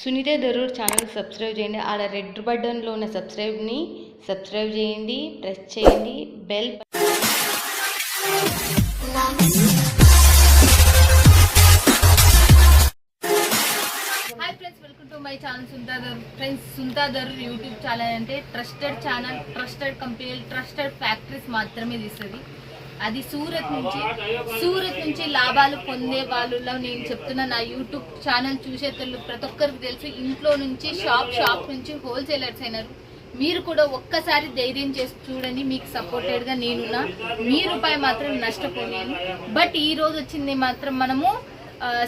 Sunitha Darur channel subscribe చేయండి. ఆడ red బటన్లో ఉన్న సబ్స్క్రైబ్ని సబ్స్క్రైబ్ చేయండి. ప్రెస్ చేయండి. Bell hi friends welcome to my channel సుంతాదర్ friends సుంతాదర్ యూట్యూబ్ ఛానల్ అంటే ట్రస్టెడ్ ఛానల్ ట్రస్టెడ్ కంపెనీలు ట్రస్టెడ్ ఫ్యాక్టరీస్ మాత్రమే తీస్తుంది. అది సూరత్ నుంచి. సూరత్ నుంచి లాభాలు పొందే వాళ్ళలో నేను చెప్తున్న నా యూట్యూబ్ ఛానల్ చూసే తెలు ప్రతి ఒక్కరికి తెలుసు ఇంట్లో నుంచి షాప్ షాప్ నుంచి హోల్సేలర్స్ అయినారు. మీరు కూడా ఒక్కసారి ధైర్యం చేసి చూడండి మీకు సపోర్టెడ్గా నేనున్నా. మీ రూపాయి మాత్రం నష్టపోలేను. బట్ ఈ రోజు వచ్చింది మాత్రం మనము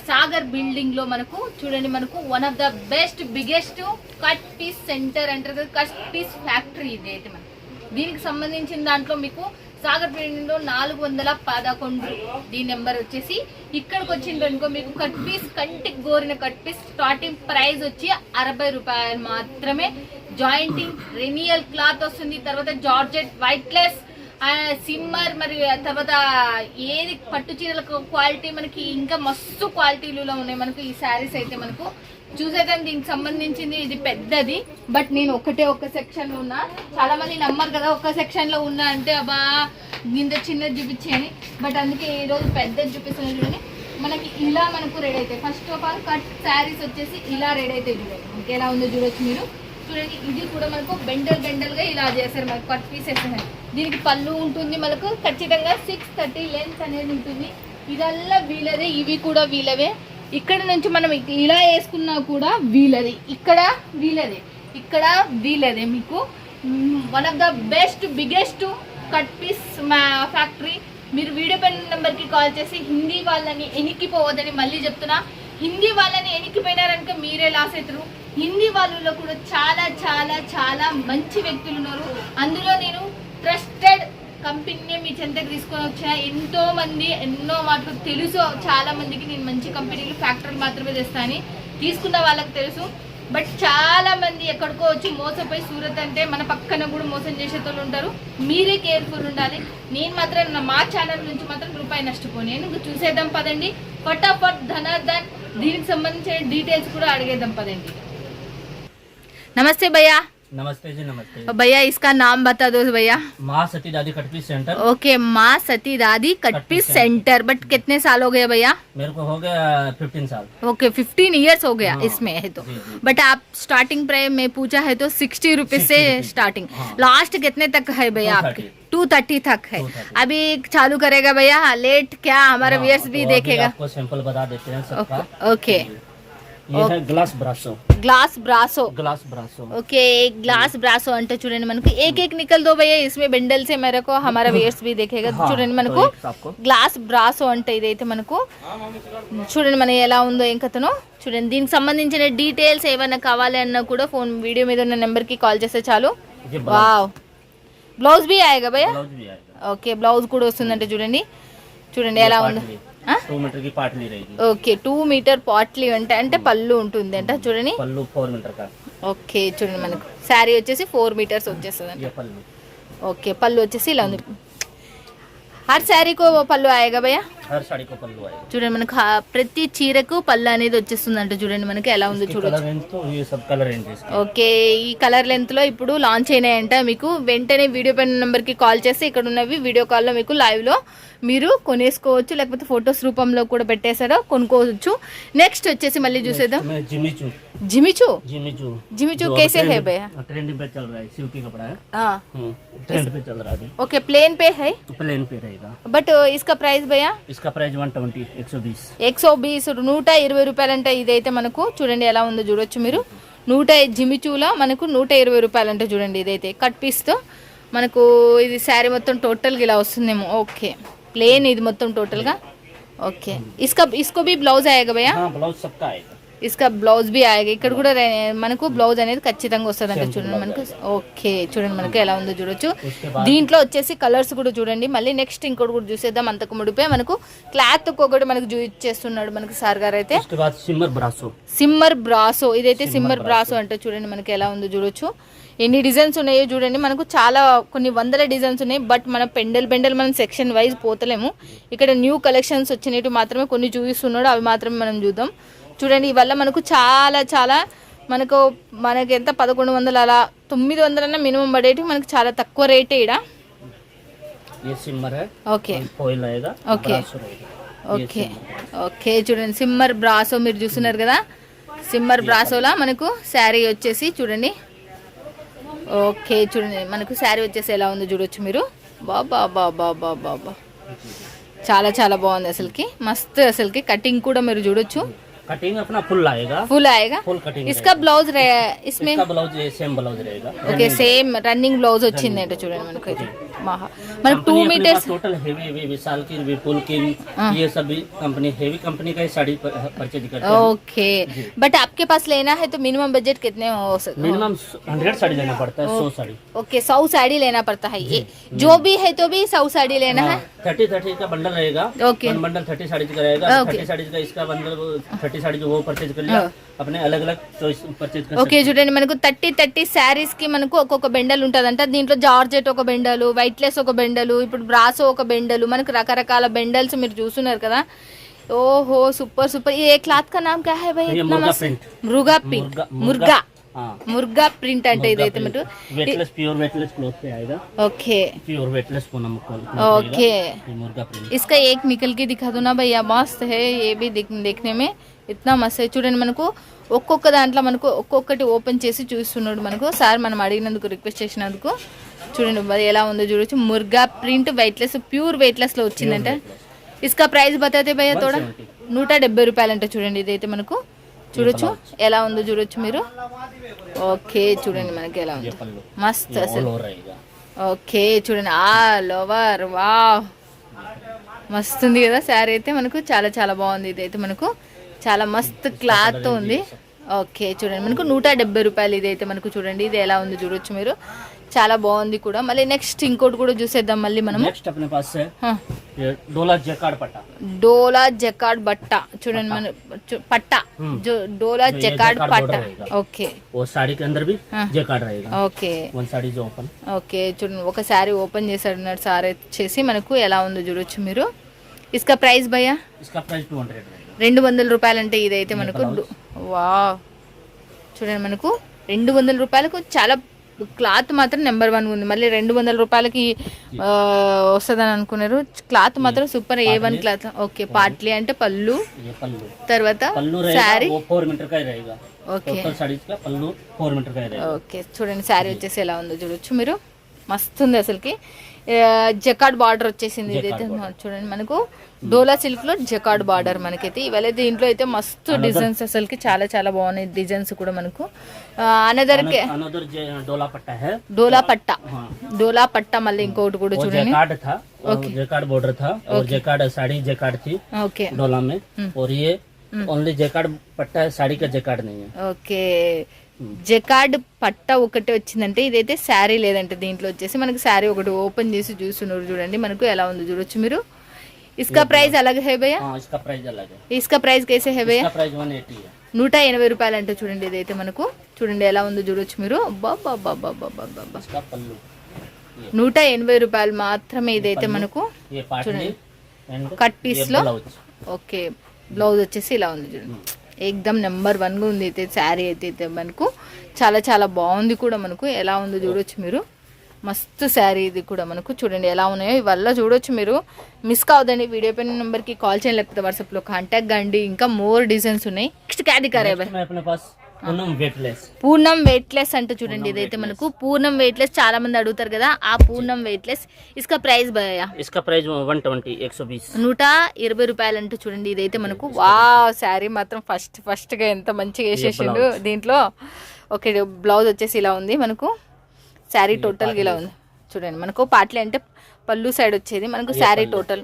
సాగర్ బిల్డింగ్లో మనకు చూడండి మనకు one of the best biggest cut piece centre అంటారు కదా కట్ పీస్ ఫ్యాక్టరీ ఇది అయితే మనకు. దీనికి సంబంధించిన దాంట్లో మీకు సాగర్ బిల్డింగ్ నాలుగు వందల పదకొండు. దీని నెంబర్ వచ్చేసి ఇక్కడికి వచ్చింది అనుకో మీకు కట్ పీస్ కంటికి గోరిన కట్ పీస్ స్టార్టింగ్ ప్రైస్ వచ్చి అరవై రూపాయలు మాత్రమే. జాయింటింగ్ రెనియల్ క్లాత్ వస్తుంది తర్వాత జార్జెట్ వైట్లెస్ సిమ్మర్ మరి తర్వాత ఏది పట్టు చీరల క్వాలిటీ మనకి ఇంకా మస్తు క్వాలిటీలలో ఉన్నాయి మనకు ఈ శారీస్ అయితే మనకు. చూసేదాన్ని దీనికి సంబంధించింది ఇది పెద్దది బట్ నేను ఒకటే ఒక సెక్షన్లో ఉన్నా. చాలా మంది నమ్మరు కదా ఒక సెక్షన్లో ఉన్నా అంటే అబ్బా ఇంత చిన్నది చూపించేయని బట్ అందుకే ఈ రోజు పెద్దది చూపిస్తున్నాను చూడండి. మనకి ఇలా మనకు రెడీ అవుతాయి. First of all cut saris వచ్చేసి ఇలా రెడీ అవుతాయి చూడండి. మనకి ఎలా ఉందో చూడొచ్చు మీరు. చూడండి ఇది కూడా మనకు బెండల్ బెండల్గా ఇలా చేస్తారు. మనకు కట్ పీసెస్ ఉన్నాయి దీనికి పళ్ళు ఉంటుంది మనకు. ఖచ్చితంగా సిక్స్ థర్టీ లెన్స్ అనేది ఉంటుంది. ఇదల్లా వీలదే ఇవి కూడా వీలవే. ఇక్కడ నుంచి మనం ఇలా వేసుకున్నా కూడా వీలది. ఇక్కడ వీలదే. ఇక్కడ వీలదే మీకు. One of the best biggest cut piece factory మీరు వీడియో పెన్ నెంబర్కి కాల్ చేసి హిందీ వాళ్ళని ఎనిక్కిపోవద్దని మళ్ళీ చెప్తున్నా. హిందీ వాళ్ళని ఎనిక్కిపోయినారనుక మీరే లాస్ అవుతారు హిందీ వాళ్ళలో కూడా చాలా చాలా చాలా మంచి వ్యక్తులు ఉన్నారు. అందులో నేను ట్రస్టెడ్ కంపెనీనే మీ చెంతకు తీసుకొని వచ్చిన ఎంతో మంది ఎన్నో మాటలు తెలుసు. చాలా మందికి నేను మంచి కంపెనీలు ఫ్యాక్టరీలు మాత్రమే తెస్తాను తీసుకున్న వాళ్ళకి తెలుసు. బట్ చాలా మంది ఎక్కడికో వచ్చి మోసపోయి సూరత్ అంటే మన పక్కన కూడా మోసం చేసేటోళ్ళు ఉంటారు. మీరే కేర్ఫుల్ ఉండాలి. నేను మాత్రం నా- మా ఛానల్ నుంచి మాత్రం రూపాయి నష్టపోను. నేను చూసేద్దాం పదండి. ఫటాఫట్ ధనార్దన్ దీనికి సంబంధించిన డీటెయిల్స్ కూడా అడిగేద్దాం పదండి. నమస్తే భయ్యా. नमस्ते जी नमस्ते। भैया इसका नाम बता दो भैया। माँ सती दादी कटपी सेंटर। ओके माँ सती दादी कटपी सेंटर। बट कितने साल हो गए भैया? मेरे को हो गया फिफ्टीन साल। ओके फिफ्टीन इयर्स हो गया हाँ, इसमें है तो। बट आप स्टार्टिंग प्राइस में पूछा है तो सिक्सटी रुपीज़ से स्टार्टिंग हाँ। लास्ट कितने तक है भैया आपके टू थर्टी तक है। 230 अभी चालू करेगा भैया लेट क्या हमारा हाँ, भी तो देखेगा। आपको सैंपल बता देते हैं सबका। Okay ये है glass brasso glass brasso glass brasso okay एक ग्लास ब्रासो అంటే చూడండి మనకు एक एक निकल दो भैया इसमें बंडल से मेरे को हमारा व्यूअर्स भी देखेगा हाँ, చూడండి तो మనకు एक आपको గ్లాస్ బ్రాసో అంటే ఇదైతే మనకు చూడండి మన ఎలా ఉందో ఏం కథనో చూడండి దీనికి సంబంధించిన డీటెయిల్స్ ఏమైనా కావాలి అన్నా కూడా ఫోన్ వీడియో మీద ఉన్న నెంబర్కి కాల్ చేస్తే చాలు ये వావ్ బ్లౌజ్ బి ఆయేగా భయ్యా ब्लाउज भी आएगा ఓకే బ్లౌజ్ కూడా వస్తుందంటే చూడండి చూడండి ఎలా ఉందో ఓకే టూ మీటర్ పాట్లీ ఉంటాయి అంటే పళ్ళు ఉంటుంది అంట చూడండి. ఫోర్ మీటర్ ఓకే చూడండి మనకు. శారీ వచ్చేసి ఫోర్ మీటర్స్ వచ్చేస్తుంది ఓకే పళ్ళు వచ్చేసి ఇలా ఉంది. హర్ శారీకో పళ్ళు ఆయేగా భయ్యా हर साड़ी को पल्लू आएगा చూడండి మనకు హా- ప్రతి చీరకు పళ్ళు అనేది వచ్చేస్తుంది అంట చూడండి మనకి ఎలా ఉందో इसकी చూడొచ్చు कलर रेंज तो ये सब कलर रेंज है इसकी ఓకే ఈ కలర్ లెంత్ లో ఇప్పుడు లాంచ్ అయినాయంట మీకు వెంటనే వీడియో పైన నెంబర్ కి కాల్ చేస్తే ఇక్కడ ఉన్నవి వీడియో కాల్ లో మీకు లైవ్ లో మీరు కొనేసుకోవచ్చు లేకపోతే ఫొటోస్ రూపంలో కూడా పెట్టేసారో కొనుక్కోవచ్చు నెక్స్ట్ వచ్చేసి మళ్ళీ చూసేద్దాం इसमें जिमीचू జిమిచు जिमीचू जिमीचू जो कैसे ट्रेंड- है भैया? ट्रेंडिंग पे चल रहा है सिल्की कपड़ा है हाँ हम्म, ट्रेंड पे चल रहा है ओके प्लेन पे है प्लेन पे रहेगा బట్ इसका ప్రైస్ భయ్యా इसका प्राइस वन ट्वेंटी एक सौ बीस ఎక్సో బీస్ నూట ఇరవై రూపాయలంటే ఇదైతే మనకు చూడండి ఎలా ఉందో చూడొచ్చు మీరు నూట జిమిచూలో మనకు నూట ఇరవై రూపాయలంటే చూడండి ఇదైతే కట్ పీస్తో మనకు ఇది శారీ మొత్తం టోటల్గా ఇలా వస్తుందేమో ఓకే ప్లేన్ ఇది మొత్తం టోటల్గా ఓకే ఇస్కా ఇస్కో బి బ్లౌజ్ ఆయేగా భయ్యా हाँ ब्लाउज सबका आएगा ఇసుక బ్లౌజ్ బి ఆగి. ఇక్కడ కూడా మనకు బ్లౌజ్ అనేది ఖచ్చితంగా వస్తుంది అంటే చూడండి మనకు. ఓకే చూడండి మనకు ఎలా ఉందో చూడొచ్చు. దీంట్లో వచ్చేసి కలర్స్ కూడా చూడండి. మళ్ళీ నెక్స్ట్ ఇంకోటి కూడా చూసేద్దాం అంతకు ముడిపోయి మనకు క్లాత్ ఒక్కొక్కటి మనకు చూచేస్తున్నాడు మనకు సార్ గారు అయితే. Shimmer brasso. Shimmer brasso. ఇదైతే సిమ్మర్ బ్రాసో అంటే చూడండి మనకి ఎలా ఉందో చూడొచ్చు. ఎన్ని డిజైన్స్ ఉన్నాయో చూడండి. మనకు చాలా కొన్ని వందల డిజైన్స్ ఉన్నాయి బట్ మన పెండల్ పెండల్ మనం సెక్షన్ వైజ్ పోతలేము. ఇక్కడ న్యూ కలెక్షన్స్ వచ్చినట్టు మాత్రమే కొన్ని చూపిస్తున్నాడు అవి మాత్రమే మనం చూద్దాం. చూడండి ఇవల్ల మనకు చాలా చాలా మనకు మనకి ఎంత? పదకొండు వందలు అలా తొమ్మిది వందలన్నా మినిమం పడేటి మనకు చాలా తక్కువ రేటే ఇడ ఓకే. ఓకే. ఓకే. ఓకే చూడండి సిమ్మర్ బ్రాసో మీరు చూస్తున్నారు కదా? సిమ్మర్ బ్రాసోలా మనకు శారీ వచ్చేసి చూడండి. ఓకే చూడండి మనకు శారీ వచ్చేసి ఎలా ఉందో చూడొచ్చు మీరు. బాబా బాబా బాబా బాబా చాలా చాలా బాగుంది అసలుకి. మస్తు అసలుకి కటింగ్ కూడా మీరు చూడొచ్చు. कटिंग अपना फुल आएगा फुल आएगा फुल कटिंग इसका ब्लाउज इसमें इसका ब्लाउज ये सेम ब्लाउज रहेगा ఓకే సేమ్ రన్నింగ్ బ్లౌజ్ వచ్చింది అంటే చూడండి మనకు ఇది మహా మనకు two meters total heavy heavy Vishal की विपुल की हाँ। ये सभी कंपनी हेवी कंपनी का ही साड़ी परचेज करते हैं ओके बट आपके पास लेना है तो मिनिमम बजट कितने हो सकते मिनिमम हंड्रेड साड़ी लेना पड़ता है सौ साड़ी ओके सौ साड़ी लेना पड़ता है ये जो भी है तो भी सौ साड़ी लेना है थर्टी थर्टी का बंडल रहेगा okay one bundle thirty sari का रहेगा ओके। थर्टी साड़ी का इसका बंडल थर्टी साड़ी जो वो परचेज कर लिया हाँ। अपने अलग अलग चॉइस परचेज कर ఓకే చూడండి మనకు థర్టీ థర్టీ శారీస్ కి మనకు ఒక్కొక్క బెండల్ ఉంటుందంట దీంట్లో జార్జెట్ ఒక బెండలు వైట్ లెస్ ఒక బెండలు ఇప్పుడు బ్రాసో ఒక బెండలు మనకు రకరకాల బెండల్స్ మీరు చూస్తున్నారు కదా ఓహో సూపర్ సూపర్ ये క్లాత్ का नाम क्या है भाई ये इतना मुर्गा मस्त print। मुर्गा प्रिंट मुर्गा- मुर्गा हाँ ముర్గా ప్రింట్ అంటే ఇదైతే మనకు वेटलेस प्योर वेटलेस क्लॉथ पे आएगा okay pure weightless Poonam cloth okay ये मुर्गा प्रिंट इसका एक निकल के दिखा दो ना भैया मस्त है ये भी दिख देखने में ఇత్తనాం మస్తు చూడండి మనకు ఒక్కొక్క దాంట్లో మనకు ఒక్కొక్కటి ఓపెన్ చేసి చూస్తున్నాడు మనకు. సార్ మనం అడిగినందుకు రిక్వెస్ట్ చేసినందుకు. చూడండి ఎలా ఉందో చూడొచ్చు. ముర్గా ప్రింట్ వెయిట్లెస్ ప్యూర్ వెయిట్లెస్లో వచ్చిందంట. ఇసుక ప్రైస్ బతాతే భయ తోడ? నూట డెబ్బై రూపాయలంట చూడండి ఇదైతే మనకు. చూడొచ్చు. ఎలా ఉందో చూడొచ్చు మీరు. ఓకే చూడండి మనకి ఎలా ఉంది. మస్త్ అసలు. ఓకే చూడండి. ఆల్ ఓవర్ వా మస్తు ఉంది కదా శారీ అయితే మనకు. చాలా చాలా బాగుంది ఇదైతే మనకు. చాలా మస్త్ క్లాత్ ఉంది. ఓకే చూడండి. మనకు నూట డెబ్బై రూపాయలు ఇదైతే మనకు చూడండి. ఇది ఎలా ఉంది చూడొచ్చు మీరు. చాలా బాగుంది కూడా. మళ్ళీ నెక్స్ట్ ఇంకోటి కూడా చూసేద్దాం మళ్ళీ మనం డోలా జకాడ్ బట్ట. చూడండి మన పట్ట. డోలా జకాడ్ పట్ట. ఓకే. ఓకే. ఓకే చూడండి. ఒక సారీ ఓపెన్ చేసాడు సారీ చేసి మనకు ఎలా ఉందో చూడొచ్చు మీరు. ఇస్కా ప్రైస్ భయ్యా? ఇస్కా ప్రైస్ 200 రెండు వందల రూపాయలు అంటే ఇదైతే మనకు వా చూడండి మనకు రెండు వందల రూపాయలకు చాలా క్లాత్ మాత్రం నెంబర్ వన్ ఉంది. మళ్ళీ రెండు వందల రూపాయలకి వస్తుందని అనుకున్నారు. క్లాత్ మాత్రం super A one cloth? Okay potli అంటే పళ్ళు. తర్వాత ఓకే. ఓకే చూడండి శారీ వచ్చేసి ఎలా ఉందో చూడొచ్చు మీరు. మస్తుంది అసలుకి. జకాడ్ బార్డర్ వచ్చేసింది ఇదైతే చూడండి మనకు డోలా సిల్క్ లో జకాడ్ బార్డర్ మనకైతే ఇవాళ దీంట్లో అయితే మస్తు డిజైన్స్ అసలుకి చాలా చాలా బాగున్నాయి డిజైన్స్ కూడా మనకు అనదర్ अनदर डोला पट्टा है డోలా పట్ట हाँ డోలా పట్ట మళ్ళీ ఇంకొకటి కూడా वो చూడండి जेकार्ड था और जेकार्ड बॉर्डर था और जेकार्ड साड़ी जेकार्ड थी ఓకే डोला में और ये ओनली जेकार्ड पट्टा है साड़ी का जेकार्ड नहीं है ఓకే జకాడ్ పట్ట ఒకటి వచ్చిందంటే ఇదైతే శారీ లేదంటే దీంట్లో వచ్చేసి మనకి శారీ ఒకటి ఓపెన్ చేసి చూస్తున్నారు చూడండి మనకు ఎలా ఉందో చూడొచ్చు మీరు ఇసుక ప్రైస్ అలాగే హే భయ్యా हाँ इसका प्राइस अलग है ఇసుక ప్రైస్ కేసే హే భయ్యా इसका प्राइस वन एटी है నూట ఎనభై రూపాయలు అంటే చూడండి ఇదైతే మనకు చూడండి ఎలా ఉందో చూడొచ్చు మీరు అబ్బబ్బబ్బబ్బబ్బబ్బబ్బ. इसका पल्लू నూట ఎనభై రూపాయలు మాత్రమే ఇదైతే మనకు ये पाटली एंड కట్ పీస్ ये లో ब्लाउज ఓకే బ్లౌజ్ వచ్చేసి ఇలా ఉంది చూడండి ఏకదమ్ నెంబర్ వన్గా ఉంది అయితే శారీ అయితే మనకు చాలా చాలా బాగుంది కూడా మనకు. ఎలా ఉందో చూడొచ్చు మీరు. మస్తు శారీ ఇది కూడా మనకు. చూడండి ఎలా ఉన్నాయో. ఇవల్ల చూడొచ్చు మీరు. మిస్ కావద్దండి. వీడియో పైన నెంబర్కి కాల్ చేయండి లేకపోతే వాట్సాప్లో కాంటాక్ట్ కండి. ఇంకా మోర్ డిజైన్స్ ఉన్నాయి. నెక్స్ట్ క్యారీ కరే పూర్ణం వెయిట్లెస్ అంటే చూడండి ఇదైతే మనకు. పూర్ణం వెయిట్లెస్ చాలా మంది అడుగుతారు కదా ఆ పూర్ణం వెయిట్లెస్ ఇసుక ప్రైస్ ఇసుక ప్రైస్ వన్ ట్వంటీ నూట ఇరవై రూపాయలు అంటే చూడండి ఇదైతే మనకు. వా శారీ మాత్రం ఫస్ట్ ఫస్ట్గా ఎంత మంచిగా వేసేసిండు దీంట్లో. ఓకే బ్లౌజ్ వచ్చేసి ఇలా ఉంది మనకు. శారీ టోటల్గా ఇలా ఉంది. చూడండి మనకు పాటలే అంటే పళ్ళు సైడ్ వచ్చేది మనకు శారీ టోటల్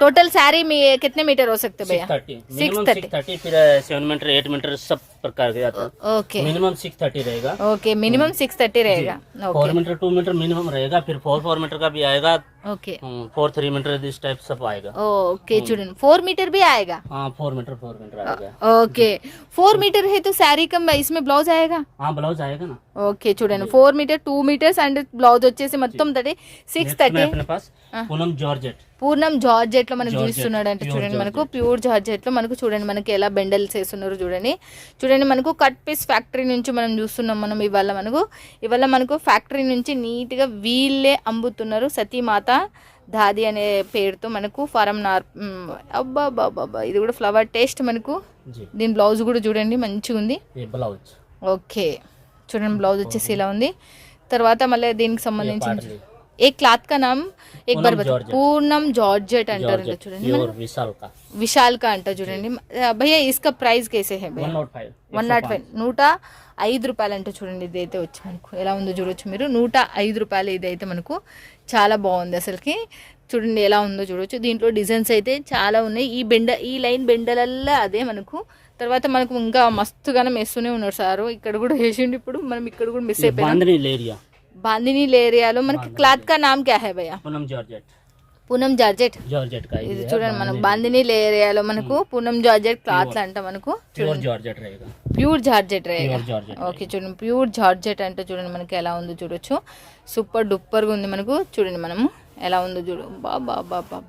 टोटल साड़ी में कितने मीटर हो सकते हैं भैया thirty six minimum thirty six thirty फिर सेवन मीटर एट मीटर सब प्रकार के आते हैं ఓకే मिनिमम सिक्स थर्टी रहेगा ఓకే मिनिमम सिक्स थर्टी रहेगा four okay meter two meter minimum रहेगा फिर फोर फोर मीटर का भी आएगा ఓకే फोर थ्री मीटर इस टाइप सब आएगा ఓకే చూడండి ఫోర్ मीटर भी आएगा हाँ फोर मीटर फोर मीटर आएगा ఓకే ఫోర్ मीटर है तो साड़ी कम इसमें ब्लाउज आएगा हाँ ब्लाउज आएगा ना ఓకే చూడండి four meter two meters and blouse వచ్చేసి మొత్తం థర్టీ సిక్స్ Next में థర్టీ अपने पास पूनम जॉर्जेट పూర్ణం జార్జెట్లో మనకు చూస్తున్నాడు అంటే చూడండి మనకు. ప్యూర్ జార్జెట్లో మనకు చూడండి మనకి ఎలా బెండల్స్ వేస్తున్నారు చూడండి. చూడండి మనకు కట్ పీస్ ఫ్యాక్టరీ నుంచి మనం చూస్తున్నాం మనం ఇవాళ మనకు. ఇవాళ మనకు ఫ్యాక్టరీ నుంచి నీట్గా వీళ్ళే అమ్ముతున్నారు సతీమాత దాది అనే పేరుతో మనకు ఫారం నార్ అబ్బా బాబా ఇది కూడా ఫ్లవర్ టేస్ట్ మనకు. దీని బ్లౌజ్ కూడా చూడండి మంచిగా ఉంది. బ్లౌజ్. ఓకే. చూడండి బ్లౌజ్ వచ్చేసి ఇలా ఉంది. తర్వాత మళ్ళీ దీనికి సంబంధించి पाटली ఏ క్లాత్ కా నామ్ ఎక్ బార్ పూనం బతా జార్జెట్. పూర్ణం జార్జెట్ అంటారు जॉर्जेट చూడండి प्योर विशाल का విశాల్ కా అంట చూడండి భయ్యా ఇస్కా ప్రైస్ కేసే హే वन భయ్యా naught five one naught five నూట ఐదు రూపాయలు అంటే చూడండి ఇదైతే వచ్చి మనకు ఎలా ఉందో చూడొచ్చు మీరు నూట ఐదు రూపాయలు ఇదైతే మనకు చాలా బాగుంది అసలుకి చూడండి ఎలా ఉందో చూడొచ్చు దీంట్లో డిజైన్స్ అయితే చాలా ఉన్నాయి ఈ బెండ ఈ లైన్ బెండలల్లా అదే మనకు తర్వాత మనకు ఇంకా మస్తుగానే వేస్తూనే ఉన్నారు సారు ఇక్కడ కూడా వేసిండు ఇప్పుడు మనం ఇక్కడ కూడా మిస్ ये అయిపోయాం बांधनी लेरिया బాందిని ఏరియాలో మనకి క్లాత్ కా నామ్ క్యా హై భయ్యా Poonam georgette Poonam georgette georgette का ఇది ये చూడండి మనం బాందిని ఏరియాలో మనకు పూనం జార్జెట్ క్లాత్స్ అంట మనకు प्योर जॉर्जेट रहेगा pure georgette Rega pure georgette okay చూడండి ప్యూర్ జార్జెట్ అంటే చూడండి మనకి ఎలా ఉందో చూడొచ్చు సూపర్ డూపర్గా ఉంది మనకు చూడండి మనము ఎలా ఉందో చూడు బాబా బాబా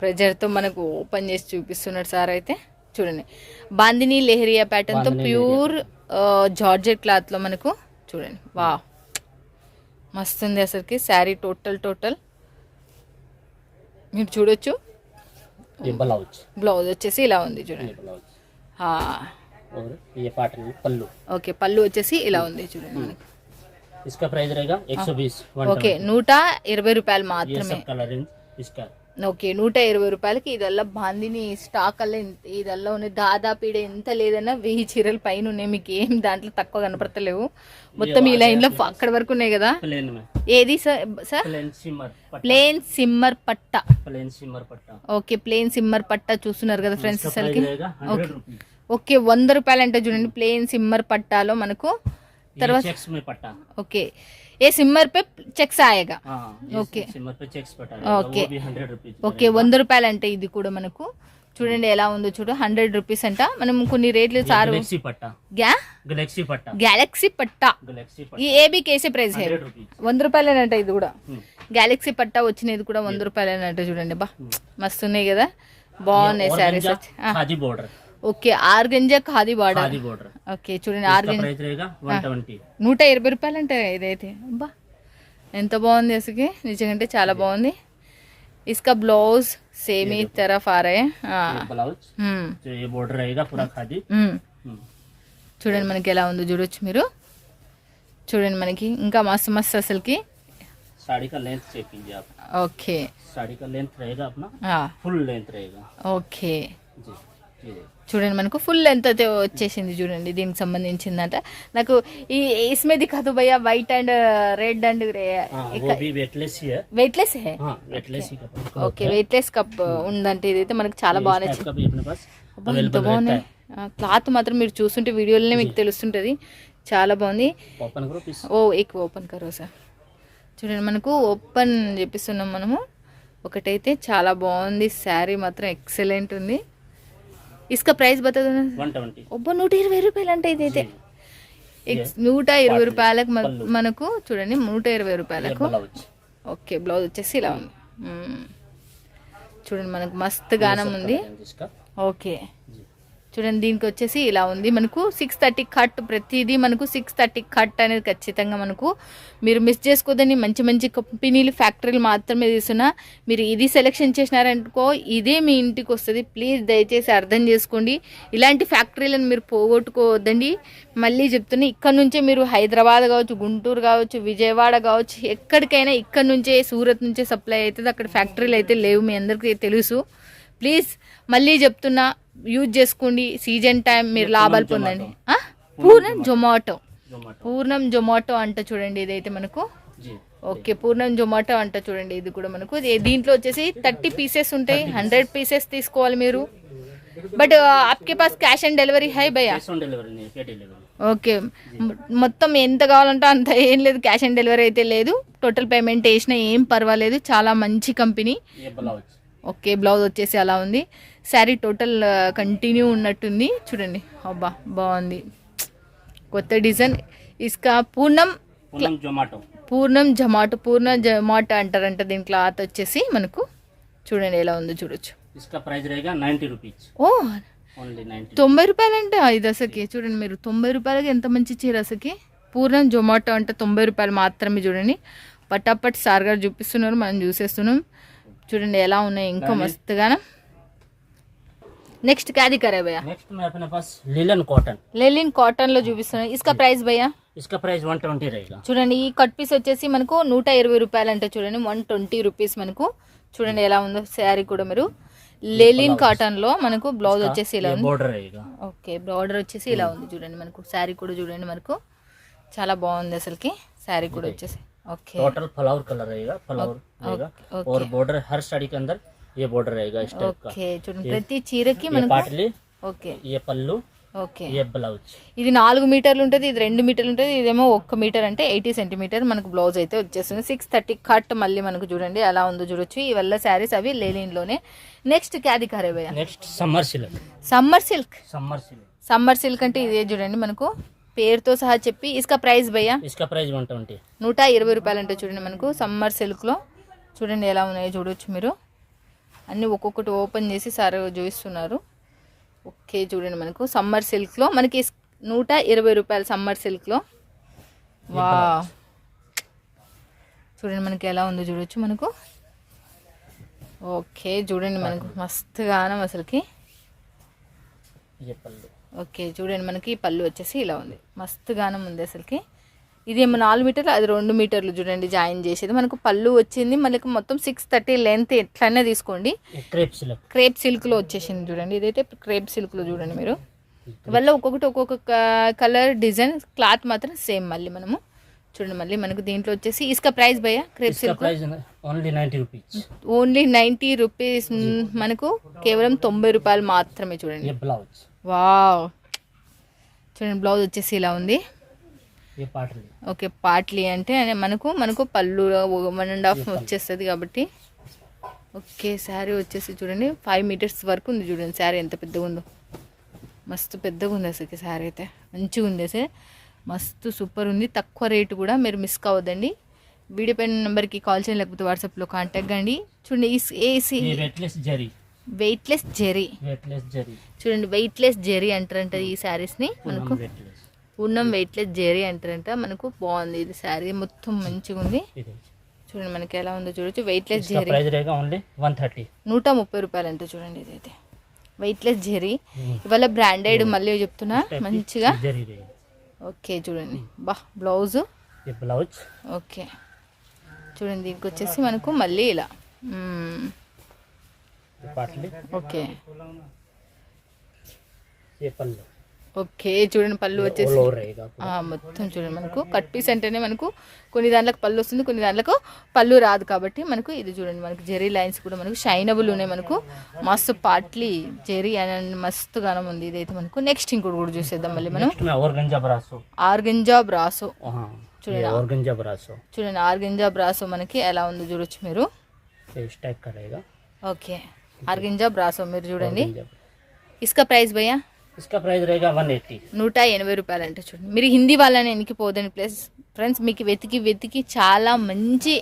ప్రెజర్తో మనకు ఓపెన్ చేసి చూపిస్తున్నాడు సార్ అయితే చూడండి బాందిని లెహరియా ప్యాటర్న్తో బాందిని ప్యూర్ జార్జెట్ క్లాత్లో మనకు చూడండి వా మస్తుంది అసలుకి శారీ టోటల్ టోటల్ మీరు చూడొచ్చు ये ब्लाउज బ్లౌజ్ వచ్చేసి ఇలా ఉంది చూడండి ये ब्लाउज ఆ, और ये पाटली पल्लू ఓకే పళ్ళు వచ్చేసి ఇలా ఉంది చూడండి మనకి इसका प्राइस रहेगा एक सौ बीस ఓకే నూట ఇరవై రూపాయలు ये మాత్రమే सब कलर रेंज इसका ఓకే నూట ఇరవై రూపాయలకి ఇదల్లా బాందిని స్టాక్ అల్ల ఇంత- ఇదల్లా ఉన్నాయి దాదాపు ఈడ ఎంత లేదన్నా వెయ్యి చీరల పైన ఉన్నాయి మీకు ఏం దాంట్లో తక్కువ కనపడతలేవు మొత్తం ఈ లైన్ లో అక్కడ వరకు ఉన్నాయి కదా प्लेन में ఏది సార్ సార్ प्लेन सिमर पट्टा ప్లేన్ సిమ్మర్ పట్ట प्लेन सिमर पट्टा ఓకే ప్లేన్ సిమ్మర్ పట్ట చూస్తున్నారు కదా ఫ్రెండ్స్ इसका అసలుకి प्राइस रहेगा हंड्रेड रुपीज ఓకే వంద రూపాయలు అంటే చూడండి ప్లేన్ సిమ్మర్ పట్టాలో మనకు ये चेक्स में पट्टा ఓకే ఏ సిమ్మర్ పే చెక్స్ ఆయగా हाँ ओके। सिमर पे चेक्स पट्टा ओके। रहेगा वो भी हंड्रेड रुपीज ఓకే వంద రూపాయలు అంటే ఇది కూడా మనకు చూడండి ఎలా ఉందో చూడు హండ్రెడ్ రూపీస్ అంట. మనం కొన్ని రేట్లు సారు గెలాక్సీ పట్టా. ఈ ఏబీ కేసీ ప్రైస్ వంద రూపాయలేనంట ఇది కూడా. గ్యాలక్సీ పట్టా వచ్చినది కూడా వంద రూపాయలేనంట చూడండి బా. మస్తు ఉన్నాయి కదా. బాగున్నాయి saris okay organza khadi border okay చూడండి ఆర్గంజ ah. నూట ఇరవై రూపాయలు రూపాయలంట ఇదైతే. బా ఎంత బాగుంది అసలు నిజంగా చాలా బాగుంది. ఇసుక బ్లౌజ్ సేమ్ ఈ तरफ आ रहे हैं हाँ ब्लाउज हम्म तो ये बॉर्डर रहेगा पूरा खादी हम्म हम्म। చూడండి మనకి ఎలా ఉందో చూడొచ్చు మీరు చూడండి మనకి ఇంకా మస్తు మస్తు అసలుకి साड़ी का लेंथ चेक कीजिए आप ఓకే साड़ी का लेंथ रहेगा अपना ఆ, फुल लेंथ रहेगा ఓకే जी जी చూడండి మనకు ఫుల్ లెంత్ అయితే వచ్చేసింది చూడండి దీనికి సంబంధించిందంట. నాకు ఈ ఇస్మే కాదు భయ్యా white and red and weightless okay. Weightless cup uh, ఉందంటే ఇదైతే మనకు చాలా బాగా నచ్చింది ఎంత బాగున్నాయి. క్లాత్ మాత్రం మీరు చూస్తుంటే వీడియోలోనే మీకు తెలుస్తుంటుంది. చాలా బాగుంది. ఓ ఎక్కువ ఓపెన్ కరో సార్. చూడండి మనకు ఓపెన్ చెప్పిస్తున్నాం మనము. ఒకటైతే చాలా బాగుంది. శారీ మాత్రం ఎక్సలెంట్ ఉంది. ఇసుక ప్రైస్ బతుంది वन ट्वेंटी ఒబ్బ నూట ఇరవై రూపాయలు అంటే ఇదైతే ఎక్స్- నూట ఇరవై రూపాయలకు మన- మనకు చూడండి నూట ఇరవై రూపాయలకు ब्लाउज ఓకే బ్లౌజ్ వచ్చేసి ఇలా ఉంది మ్మ్. చూడండి మనకు మస్తు గానం ఉంది इसका ఓకే जी చూడండి దీనికి వచ్చేసి ఇలా ఉంది. మనకు సిక్స్ థర్టీ కట్ ప్రతిదీ మనకు సిక్స్ థర్టీ కట్ అనేది ఖచ్చితంగా మనకు మీరు మిస్ చేసుకోదని మంచి మంచి కంపెనీలు ఫ్యాక్టరీలు మాత్రమే తీసుకున్నా మీరు ఇది సెలెక్షన్ చేసినారనుకో ఇదే మీ ఇంటికి వస్తుంది. ప్లీజ్ దయచేసి అర్థం చేసుకోండి. ఇలాంటి ఫ్యాక్టరీలను మీరు పోగొట్టుకోవద్దండి. మళ్ళీ చెప్తున్నా ఇక్కడ నుంచే మీరు హైదరాబాద్ కావచ్చు గుంటూరు కావచ్చు విజయవాడ కావచ్చు ఎక్కడికైనా ఇక్కడ నుంచే సూరత్ నుంచే సప్లై అవుతుంది. అక్కడ ఫ్యాక్టరీలు అయితే లేవు మీ అందరికీ తెలుసు. ప్లీజ్ మళ్ళీ చెప్తున్నా యూజ్ చేసుకోండి. సీజన్ టైం మీరు లాభాలు పొందండి. పూర్ణం జొమాటో. పూర్ణం జొమాటో. అంట చూడండి ఇదైతే మనకు. ఓకే పూర్ణం జొమాటో అంట చూడండి ఇది కూడా మనకు. దీంట్లో వచ్చేసి థర్టీ పీసెస్ ఉంటాయి. హండ్రెడ్ పీసెస్ తీసుకోవాలి మీరు. బట్ ఆప్కే పాస్ క్యాష్ ఆన్ డెలివరీ హై భయ్యా ఓకే మొత్తం ఎంత కావాలంటే అంత ఏం లేదు. క్యాష్ ఆన్ డెలివరీ అయితే లేదు. టోటల్ పేమెంట్ వేసినా ఏం పర్వాలేదు. చాలా మంచి కంపెనీ ఓకే బ్లౌజ్ వచ్చేసి అలా ఉంది. శారీ టోటల్ కంటిన్యూ ఉన్నట్టుంది. చూడండి అబ్బా బాగుంది. కొత్త డిజైన్. ఇసుక పూర్ణం పూర్ణం జమాటో. పూర్ణ జమాటో అంటారంట దీని క్లాత్ వచ్చేసి మనకు. చూడండి ఎలా ఉందో చూడొచ్చు. ఓ తొంభై రూపాయలంట ఇది అసకి చూడండి మీరు తొంభై రూపాయలకి ఎంత మంచి చీర అసకి పూర్ణం జొమాటో అంటే తొంభై రూపాయలు మాత్రమే చూడండి. పటాపట్ సార్ గారు చూపిస్తున్నారు మనం చూసేస్తున్నాం. చూడండి ఎలా ఉన్నాయి ఇంకా మస్తుగానా నెక్స్ట్ క్యాది కరే భయ్యా नेक्स्ट में अपने पास लीलन कॉटन లెలిన్ కాటన్ లో చూపిస్తున్నాం ఇసుక ప్రైస్ భయ్యా इसका प्राइस वन ट्वेंटी रहेगा చూడండి ఈ కట్ పీస్ వచ్చేసి మనకు నూట ఇరవై రూపాయలు అంటే చూడండి వన్ ట్వంటీ రూపీస్ మనకు చూడండి ఎలా ఉందో శారీ కూడా మీరు లెలిన్ కాటన్ లో మనకు బ్లౌజ్ వచ్చేసి ఇలా ये ఉంది बॉर्डर रहेगा ఓకే బార్డర్ వచ్చేసి ఇలా ఉంది చూడండి మనకు శారీ కూడా చూడండి మనకు చాలా బాగుంది అసలుకి శారీ కూడా వచ్చేసి ఓకే टोटल फ्लावर कलर रहेगा फ्लावर रहेगा ओके। और बॉर्डर हर साड़ी के अंदर ये बॉर्डर रहेगा इस टाइप का ఓకే చూడండి ప్రతి చీరకి ये మనకు पाटली ఓకే ये पल्लू ఓకే ये ब्लाउज ఇది నాలుగు మీటర్లు ఉంటుంది ఇది రెండు మీటర్లు ఉంటుంది ఇదేమో ఒక్క మీటర్ అంటే ఎయిటీ సెంటీమీటర్ మనకు బ్లౌజ్ అయితే వచ్చేస్తుంది సిక్స్ థర్టీ కట్ మళ్ళీ మనకు చూడండి ఎలా ఉందో చూడొచ్చు ఇవల్ల శారీస్ అవి లేనిలోనే నెక్స్ట్ క్యాది కరే భయ్య next summer silk summer silk summer silk summer silk అంటే ఇదే చూడండి మనకు పేరుతో సహా చెప్పి ఇసుక ప్రైస్ భయ్యా. ఇసుక ప్రైస్ వన్ ట్వంటీ నూట ఇరవై రూపాయలు అంటే చూడండి మనకు. సమ్మర్ సిల్క్లో. చూడండి ఎలా ఉన్నాయో చూడవచ్చు మీరు. అన్నీ ఒక్కొక్కటి ఓపెన్ చేసి సార్ చూపిస్తున్నారు. ఓకే చూడండి మనకు. సమ్మర్ సిల్క్లో. మనకి నూట ఇరవై రూపాయలు సమ్మర్ సిల్క్లో. వా చూడండి మనకి ఎలా ఉందో చూడొచ్చు మనకు. ఓకే చూడండి మనకు. మస్తుగానం అసలుకి. చెప్పండి ఓకే చూడండి మనకి పళ్ళు వచ్చేసి ఇలా ఉంది. మస్తు గానం ఉంది అసలుకి. ఇదేమో నాలుగు మీటర్లు అది రెండు మీటర్లు చూడండి జాయిన్ చేసేది. మనకు పళ్ళు వచ్చింది మళ్ళీ మొత్తం సిక్స్ థర్టీ లెంత్ ఎట్లనే తీసుకోండి. Crepe silk. క్రేప్ సిల్క్లో వచ్చేసింది చూడండి. ఇదైతే క్రేప్ సిల్క్లో చూడండి మీరు. వల్ల ఒక్కొక్కటి ఒక్కొక్క కలర్ డిజైన్ క్లాత్ మాత్రం సేమ్ మళ్ళీ మనము. చూడండి మళ్ళీ మనకు దీంట్లో వచ్చేసి ఇసుక ప్రైస్ భయ్యా crepe silk only ninety rupees. Only ninety rupees మనకు కేవలం తొంభై రూపాయలు మాత్రమే చూడండి. బ్లౌజ్. వావ్. చూడండి బ్లౌజ్ వచ్చేసి ఇలా ఉంది. ఓకే పాట్లీ అంటే మనకు మనకు పళ్ళు వన్ అండ్ హాఫ్ వచ్చేస్తుంది కాబట్టి. ఓకే శారీ వచ్చేసి చూడండి ఫైవ్ మీటర్స్ వరకు ఉంది చూడండి శారీ ఎంత పెద్దగా ఉందో. మస్తు పెద్దగా ఉంది అసలు శారీ అయితే. మంచిగా ఉంది అసలు. మస్తు సూపర్ ఉంది. తక్కువ రేటు కూడా మీరు మిస్ కావద్దండి. వీడియో పైన నెంబర్కి కాల్ చేయండి లేకపోతే వాట్సాప్లో కాంటాక్ట్ అండి చూడండి ఈ AC weightless zari weightless zari చూడండి వెయిట్లెస్ జెరీ అంటారంట ఈ శారీస్ని మనకు. పూర్ణం వెయిట్లెస్ జెరీ అంటారంట మనకు బాగుంది ఇది సారీ మొత్తం మంచిగా ఉంది. చూడండి మనకి ఎలా ఉందో చూడొచ్చు. వెయిట్లెస్ జెరీ నూట ముప్పై రూపాయలు అంట చూడండి ఇదైతే. వెయిట్లెస్ జెరీ ఇవాళ బ్రాండెడ్ మళ్ళీ చెప్తున్నా మంచిగా. ఓకే చూడండి. బా బ్లౌజ్ బ్లౌజ్ ఓకే చూడండి దీనికి వచ్చేసి మనకు మళ్ళీ ఇలా. Hmm. ఓకే. ఓకే చూడండి పళ్ళు వచ్చేసి. మొత్తం చూడండి మనకు. కట్ పీస్ అంటేనే మనకు కొన్ని దాంట్లో పళ్ళు వస్తుంది కొన్ని దాంట్లో పళ్ళు రాదు కాబట్టి మనకు ఇది చూడండి మనకు జెరీ లైన్స్ కూడా మనకు షైనబుల్ ఉన్నాయి మనకు. మస్తు పాట్లీ జెరీ అని మస్తు గానం ఉంది. ఇదైతే మనకు నెక్స్ట్ ఇంకోటి కూడా చూసేద్దాం మళ్ళీ మనం. Organza brasso. చూడండి. Organza brasso. చూడండి ఆర్గంజా బ్రాసో మనకి ఎలా ఉందో చూడొచ్చు మీరు. ఓకే. ఆర్గింజా బ్రాసో మీరు చూడండి. ఇసుక ప్రైస్ భయ్యా? ఇసుక ప్రైస్ రేగా వన్ ఎయిటీ. నూట ఎనభై రూపాయలు అంటే చూడండి. మీరు హిందీ వాళ్ళని ఎనికి పోదని ప్లస్ ఫ్రెండ్స్ మీకు వెతికి వెతికి చాలా మంచి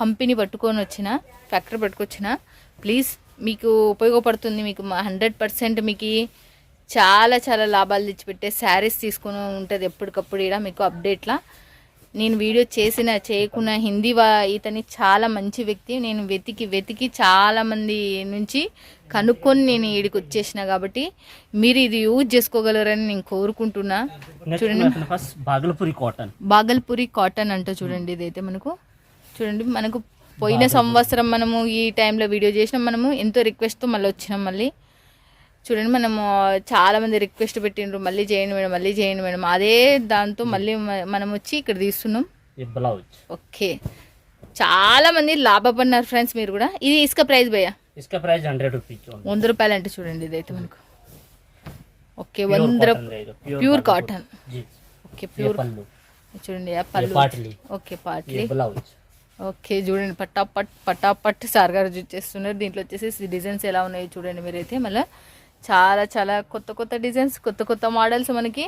కంపెనీ పట్టుకొని వచ్చిన ఫ్యాక్టరీ పట్టుకొచ్చిన ప్లీజ్ మీకు ఉపయోగపడుతుంది. మీకు హండ్రెడ్ పర్సెంట్ మీకు చాలా చాలా లాభాలు తెచ్చిపెట్టే శారీస్ తీసుకుని ఉంటుంది ఎప్పటికప్పుడు ఇలా మీకు అప్డేట్లా నేను వీడియో చేసిన చేయకున్న హిందీ వా ఇతని చాలా మంచి వ్యక్తి. నేను వెతికి వెతికి చాలామంది నుంచి కనుక్కొని నేను వీడికి వచ్చేసిన కాబట్టి మీరు ఇది యూజ్ చేసుకోగలరని నేను కోరుకుంటున్నా. చూడండి. బాగల్పూరి కాటన్. బాగల్పూరి కాటన్ అంట చూడండి ఇదైతే మనకు. చూడండి మనకు పోయిన సంవత్సరం మనము ఈ టైంలో వీడియో చేసినాం. మనము ఎంతో రిక్వెస్ట్తో మళ్ళీ వచ్చినాం మళ్ళీ. చూడండి మనము చాలామంది రిక్వెస్ట్ పెట్టిండ్రు మళ్ళీ చేయండి మేడం మళ్ళీ చేయండి మేడం. అదే దాంతో మళ్ళీ మనం వచ్చి ఇక్కడ తీస్తున్నాం. బ్లౌజ్. ఓకే. చాలా మంది లాభపడినారు ఫ్రెండ్స్ మీరు కూడా. ఇది ఇసుక ప్రైస్ భయ్యా? ఇసుక ప్రైస్ హండ్రెడ్ రూపీస్ వంద రూపాయలు అంటే చూడండి ఇదైతే మనకు. ఓకే వంద ప్యూర్ కాటన్ ఓకే ప్యూర్ చూడండి ఓకే పాట్లీ ఓకే చూడండి పటాపట్ పటాపట్ సార్ గారు చూసేస్తున్నారు దీంట్లో వచ్చేసి డిజైన్స్ ఎలా ఉన్నాయో చూడండి మీరైతే మళ్ళీ. చాలా చాలా కొత్త కొత్త డిజైన్స్ కొత్త కొత్త మోడల్స్ మనకి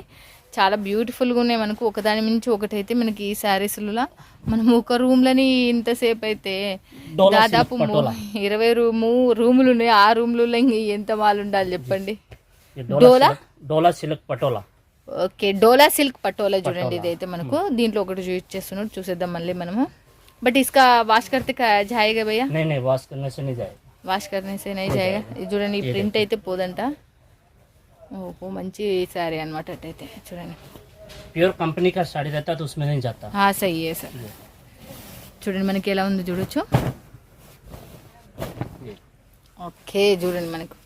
చాలా బ్యూటిఫుల్గా ఉన్నాయి మనకు. ఒకదాని మించి ఒకటైతే మనకి ఈ శారీస్లలో మనం ఒక రూమ్లని ఇంతసేపు అయితే దాదాపు ఇరవై రూము రూములు ఉన్నాయి. ఆ రూమ్లలో ఇంక ఎంత వాళ్ళు ఉండాలి చెప్పండి? డోలా డోలా? సిల్క్ పటోలా. ఓకే డోలా సిల్క్ పటోలా చూడండి. ఇదైతే మనకు దీంట్లో ఒకటి చూస్ చూసేద్దాం మళ్ళీ మనము. బట్ ఇస్కా వాష్ కర్తే జాయిగా భయ్యా వాష్ वाश् करने से नहीं जाएगा। चूँ प्रिंटे ओहो मंची सारी अन्टे चूँ प्योर कंपनी का साड़ी रहता तो उसमें नहीं जाता। हाँ सही है सर। चूँ मन के चूड़ ओके चूँ मन को।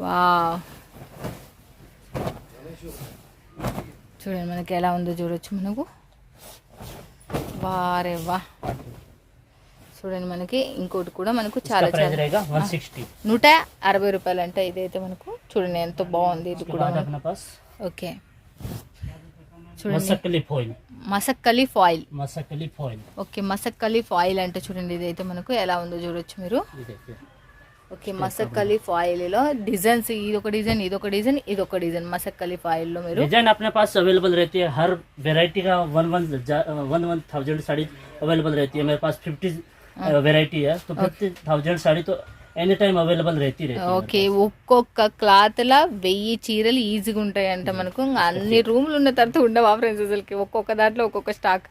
वा चूँ मन के चूड़ मन को। वारे वाह। చూడండి మనకి ఇంకోటి కూడా మనకు చాలా इसका प्राइस చాలా रहेगा वन सिक्सटी నూట అరవై రూపాయలు అంటే ఇదైతే మనకు చూడండి ఎంతో బాగుంది ఇది उसके కూడా बाद अपने पास ఓకే చూడండి Masakali foil Masakali foil Masakali foil okay Masakali foil అంటే చూడండి ఇదైతే మనకు ఎలా ఉందో చూడొచ్చు మీరు ये देखिए ఓకే మసక్కలి ఫాయిల్లో డిజైన్స్ ఇది ఒక డిజైన్ ఇది ఒక డిజైన్ ఇది ఒక డిజైన్ మసక్కలి ఫాయిల్లో మీరు डिजाइन अपने पास अवेलेबल रहती है हर वेराइटी का one one one one thousand sari available रहती है मेरे पास फिफ्टी वेराइटी है तो फिफ्टी थाउजेंड साड़ी तो एनी टाइम अवेलेबल रहती रहती है ఓకే ఒక్కొక్క క్లాత్ లా వెయ్యి చీరలు ఈజీగా ఉంటాయి అంట మనకు ఇంకా అన్ని రూములు ఉన్న తర్వాత ఉండవు ఆ ఫ్రెండ్స్ అసలుకి ఒక్కొక్క దాంట్లో ఒక్కొక్క స్టాక్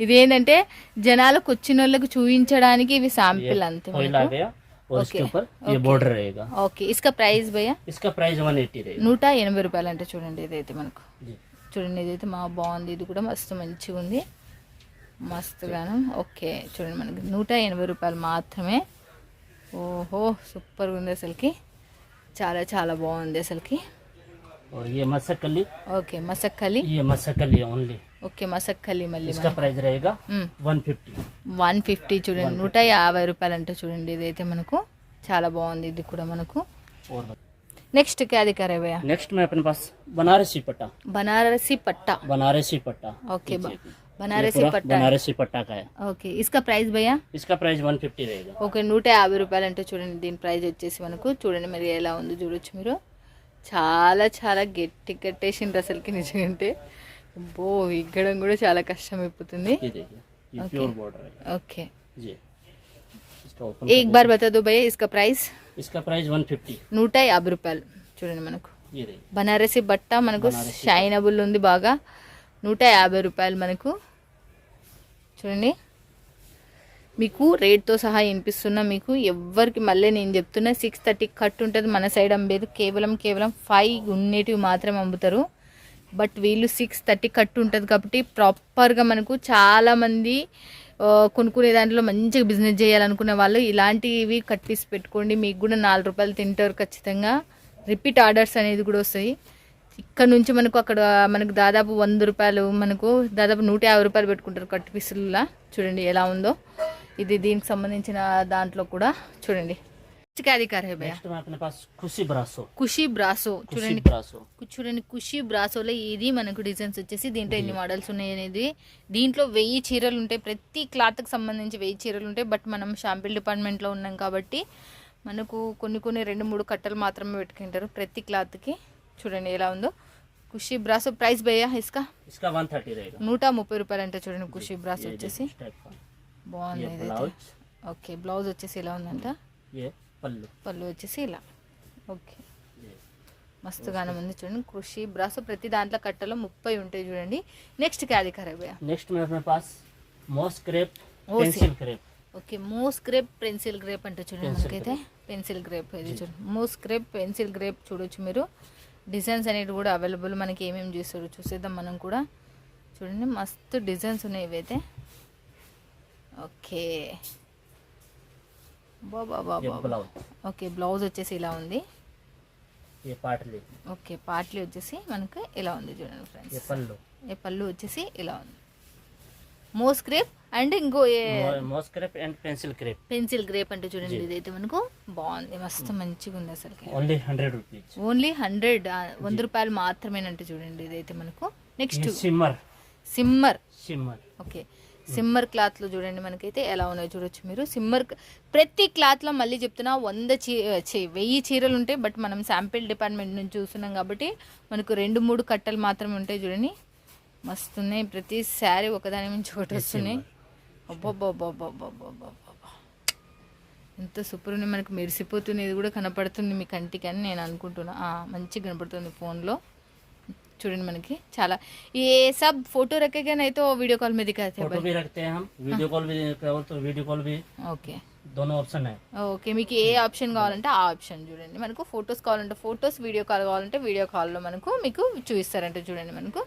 ఇది ఏంటంటే జనాలకు వచ్చిన వాళ్ళకి చూపించడానికి ఇవి శాంపిల్ అంతే फॉइल आ गया और इसके ऊपर ये बॉर्डर रहेगा ఓకే ఇసుక ప్రైస్ భయ్యా इसका प्राइस वन एट्टी रहेगा నూట ఎనభై రూపాయలు అంటే చూడండి ఇదైతే మనకు जी చూడండి ఇదైతే మా బాగుంది ఇది కూడా మస్తు మంచిగా ఉంది మస్తుగాను. ఓకే చూడండి మనకి నూట ఎనభై రూపాయలు మాత్రమే. ఓహో సూపర్గా ఉంది అసలుకి. చాలా చాలా బాగుంది అసలుకి. Masakali? Okay Masakali. Masakali only okay Masakali మళ్ళీ ఇస్కా వన్ ఫిఫ్టీ వన్ ఫిఫ్టీ చూడండి 150 రూపాయలు అంటే చూడండి ఇదైతే మనకు. చాలా బాగుంది ఇది కూడా మనకు. నెక్స్ట్ क्या दिखा रहे भैया नेक्स्ट मैं अपने पास बनारसी पट्टा बनारसी पट्टा बनारसी पट्टा बनारसी ఓకే ఇస్కా ప్రైస్ భయ్యా? इसका प्राइस वन फिफ्टी रहेगा ఓకే నూట యాభై రూపాయలు అంటే చూడండి దీని ప్రైస్ వచ్చేసి మనకు చూడండి మరి ఎలా ఉందో చూడొచ్చు మీరు. చాలా చాలా గట్టి కట్టేసిండ్రు అసలుకి నిజంటే బో ఇగ్గడం కూడా చాలా కష్టం అయిపోతుంది. ये ఓకే. ఏక్ బార్ ओपन एक बार बता दो भैया इसका प्राइस इसका నూట యాభై రూపాయలు. చూడండి మనకు. ये బనారసి బట్ట మనకు షైనబుల్ ఉంది బాగా. నూట యాభై రూపాయలు మనకు. చూడండి. మీకు రేట్తో సహా వినిపిస్తున్నా మీకు ఎవ్వరికి మళ్ళీ నేను చెప్తున్నా సిక్స్ థర్టీ కట్ ఉంటుంది మన సైడ్ అమ్మేది కేవలం కేవలం ఫైవ్ ఉండేటివి మాత్రం అమ్ముతారు. బట్ వీళ్ళు సిక్స్ థర్టీ కట్ ఉంటుంది కాబట్టి ప్రాపర్గా మనకు చాలామంది కొనుక్కునే దాంట్లో మంచిగా బిజినెస్ చేయాలనుకునే వాళ్ళు ఇలాంటివి కట్టిసి పెట్టుకోండి. మీకు కూడా నాలుగు రూపాయలు తింటారు ఖచ్చితంగా. రిపీట్ ఆర్డర్స్ అనేది కూడా వస్తాయి. ఇక్కడ నుంచి మనకు అక్కడ మనకు దాదాపు వంద రూపాయలు మనకు దాదాపు నూట యాభై రూపాయలు పెట్టుకుంటారు కట్ పీసులులా. చూడండి ఎలా ఉందో. ఇది దీనికి సంబంధించిన దాంట్లో కూడా చూడండి. బ్రాసో. చూడండి. చూడండి ఖుషి బ్రాసోలో ఇది మనకు డిజైన్స్ వచ్చేసి దీంట్లో ఎన్ని మోడల్స్ ఉన్నాయి అనేది దీంట్లో వెయ్యి చీరలు ఉంటాయి. ప్రతి క్లాత్కి సంబంధించి వెయ్యి చీరలు ఉంటాయి. బట్ మనం షాంపిల్ డిపార్ట్మెంట్లో ఉన్నాం కాబట్టి మనకు కొన్ని కొన్ని రెండు మూడు కట్టలు మాత్రమే పెట్టుకుంటారు ప్రతి క్లాత్కి. చూడండి ఎలా ఉందో ఖుషి బ్రాసో ప్రైస్ భయ్యా ఇసుక इसका वन थर्टी रहेगा నూట ముప్పై రూపాయలు అంటే చూడండి ఖుషి బ్రాసో ये వచ్చేసి देखिए, इस टाइप का బాగుంది ये ఇదైతే ब्लाउज ఓకే బ్లౌజ్ వచ్చేసి ఎలా ఉందంట ये पल्लू పళ్ళు వచ్చేసి ఇలా ఓకే ये మస్తుగానే ఉంది చూడండి కృషి బ్రాసో ప్రతి దాంట్లో కట్టలో ముప్పై ఉంటాయి చూడండి నెక్స్ట్ క్యాది ఖరాబ్ नेक्स्ट में अपने पास मॉस क्रेप ఓ pencil crepe okay moss crepe pencil crepe అంటే చూడండి Pencil మనకైతే పెన్సిల్ గ్రేప్ ఇది చూడండి మోస్ గ్రేప్ పెన్సిల్ గ్రేప్ చూడొచ్చు మీరు డిజైన్స్ అనేవి కూడా అవైలబుల్ మనకి ఏమేమి చేస్తారు చూసేద్దాం మనం కూడా. చూడండి మస్తు డిజైన్స్ ఉన్నాయి ఇవైతే. ఓకే. బాబా బాబా ఓకే బ్లౌజ్ వచ్చేసి ఇలా ఉంది. ఓకే పార్ట్లీ వచ్చేసి మనకు ఇలా ఉంది చూడండి ఫ్రెండ్స్ పళ్ళు? ఏ పళ్ళు వచ్చేసి ఇలా ఉంది. మోస్ క్రేప్ అండ్ ఇంకో moss crepe and pencil crepe. Pencil crepe అంటే చూడండి ఇదైతే మనకు బాగుంది మస్తు మంచిగా ఉంది అసలు only hundred rupees. Only hundred వంద రూపాయలు మాత్రమేనంటే చూడండి ఇదైతే మనకు. Next simmer simmer simmer okay. సిమ్మర్ క్లాత్లో చూడండి మనకైతే ఎలా ఉన్నాయో చూడొచ్చు మీరు. సిమ్మర్ ప్రతి క్లాత్లో మళ్ళీ చెప్తున్నా వంద చీ వెయ్యి చీరలు ఉంటాయి బట్ మనం శాంపిల్ డిపార్ట్మెంట్ నుంచి చూస్తున్నాం కాబట్టి మనకు రెండు మూడు కట్టలు మాత్రమే ఉంటాయి చూడండి. మస్తు ఉన్నాయి ప్రతి శారీ ఒకదాని నుంచి ఒకటి వస్తున్నాయి. ఎంత సూపర్ ఉన్నాయి. మనకు మెరిసిపోతున్నది కూడా కనపడుతుంది మీ కంటికి అని నేను అనుకుంటున్నా. మంచిగా కనపడుతుంది ఫోన్లో. చూడండి మనకి. చాలా. ఏ సబ్ ఫోటో रखेगा అయితే వీడియో కాల్ మీద ఓకే. ఓకే. మీకు ఏ ఆప్షన్ కావాలంటే ఆ ఆప్షన్ చూడండి. మనకు ఫొటోస్ కావాలంటే ఫొటోస్ వీడియో కాల్ కావాలంటే వీడియో కాల్లో మనకు మీకు చూపిస్తారంటే చూడండి మనకు.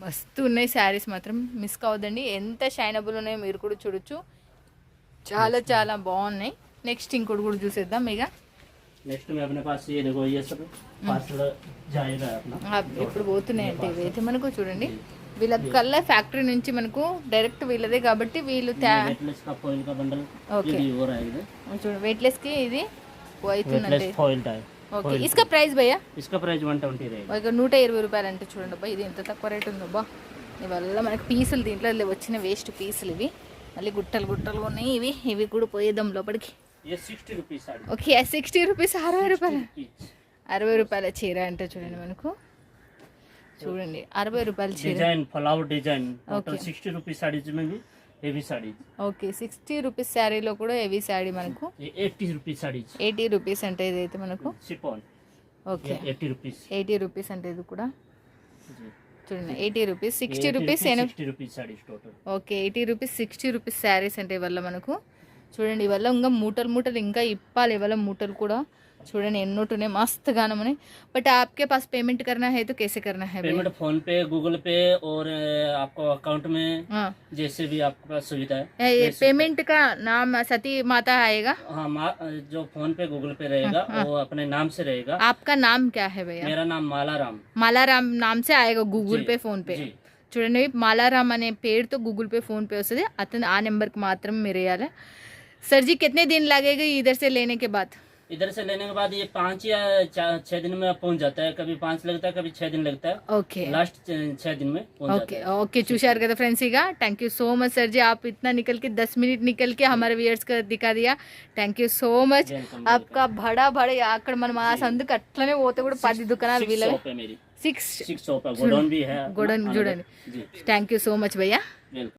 మస్తు ఉన్నాయి శారీస్ మాత్రం మిస్ కావద్దండి ఎంత షైనబుల్ ఉన్నాయో మీరు కూడా చూడొచ్చు చాలా చాలా బాగున్నాయి నెక్స్ట్ ఇంకోటి కూడా చూసేద్దాం ఇక नेक्स्ट में अपने पास ये देखो ये सब पार्सल जाएगा अपना ఆ, ఇప్పుడు పోతున్నాయంటే ఇవైతే మనకు చూడండి వీళ్ళ కల్లా ఫ్యాక్టరీ నుంచి మనకు డైరెక్ట్ వీళ్ళదే కాబట్టి వీళ్ళు త్యా वेटलेस का फॉइल का बंडल Okay. ये भी हो रहा है इधर చూడండి వెయిట్లెస్కి ఇది అవుతుందండి वेटलेस फॉइल टाइप ఓకే. ఇసుక ప్రైస్ భయ్యా? ఇసుక ప్రైస్ వన్ ట్వంటీ ఒక నూట ఇరవై రూపాయలు అంటే చూడండి అబ్బా ఇది ఎంత తక్కువ రేట్ ఉందో అబ్బా. ఇవల్ల మనకి పీసులు దీంట్లో వచ్చిన వేస్ట్ పీసులు ఇవి. మళ్ళీ గుట్టలు గుట్టలు ఉన్నాయి ఇవి. ఇవి కూడా పోయేద్దాం లోపలికి. ఓకే సిక్స్టీ రూపీస్ అరవై రూపాయలు. అరవై రూపాయల చీర అంటే చూడండి మనకు. చూడండి అరవై రూపాయల చీర. Design pulao design sixty rupees saris heavy saris okay sixty rupees శారీలో కూడా హెవీ శారీ మనకు. Eighty rupees saris eighty rupees అంటే ఇదైతే మనకు. సిపాన్ okay. Eighty rupees eighty rupees అంటే ఇది కూడా. చూడండి eighty rupees sixty rupees okay eighty rupees sixty rupees saris అంటే ఇవల్ల మనకు. చూడండి ఇవల్ల ఇంకా మూటలు మూటలు ఇంకా ఇప్పాలి ఇవల్ల మూటలు కూడా. చూడండి ఎన్నోటున్నాయి మస్తు గానం ఉన్నాయి బట్ आपके पास पेमेंट करना है तो कैसे करना है भैया? पेमेंट फोन पे गूगल पे और अ, आपको अकाउंट में हाँ जैसे भी आपके पास सुविधा है ये- ये वैसे- पेमेंट का नाम सती माता आएगा हाँ मा- जो फोन पे गूगल पे रहेगा हाँ, वो अपने नाम से रहेगा आपका नाम क्या है भैया मेरा नाम मालाराम మాలారామ్ నామ్ సే ఆయేగా గూగుల్ जी, పే ఫోన్ పే जी చూడండి మాలారామ్ అనే పేరుతో గూగుల్ పే ఫోన్ పే వస్తుంది అతను ఆ నెంబర్కి మాత్రం మీరు వేయాలి सर जी कितने दिन लगेगा इधर से लेने के बाद इधर से लेने के बाद ये पाँच या छह दिन में पहुँच जाता है। कभी पाँच लगता है कभी छह दिन लगता है। Okay okay. लास्ट छह दिन में ओके ओके चूशार का फ्रेंड्स का। Thank you so much sir ji. आप इतना निकल के दस मिनट निकल के हमारे व्यूअर्स को दिखा दिया। थैंक यू सो मच आपका भड़ा भड़े आकड़ मन मास होते పోతే కూడా गुडन దుకాణాలు వీళ్ళ సిక్స్ గోడౌన్ గోడౌన్ చూడండి థ్యాంక్ యూ సో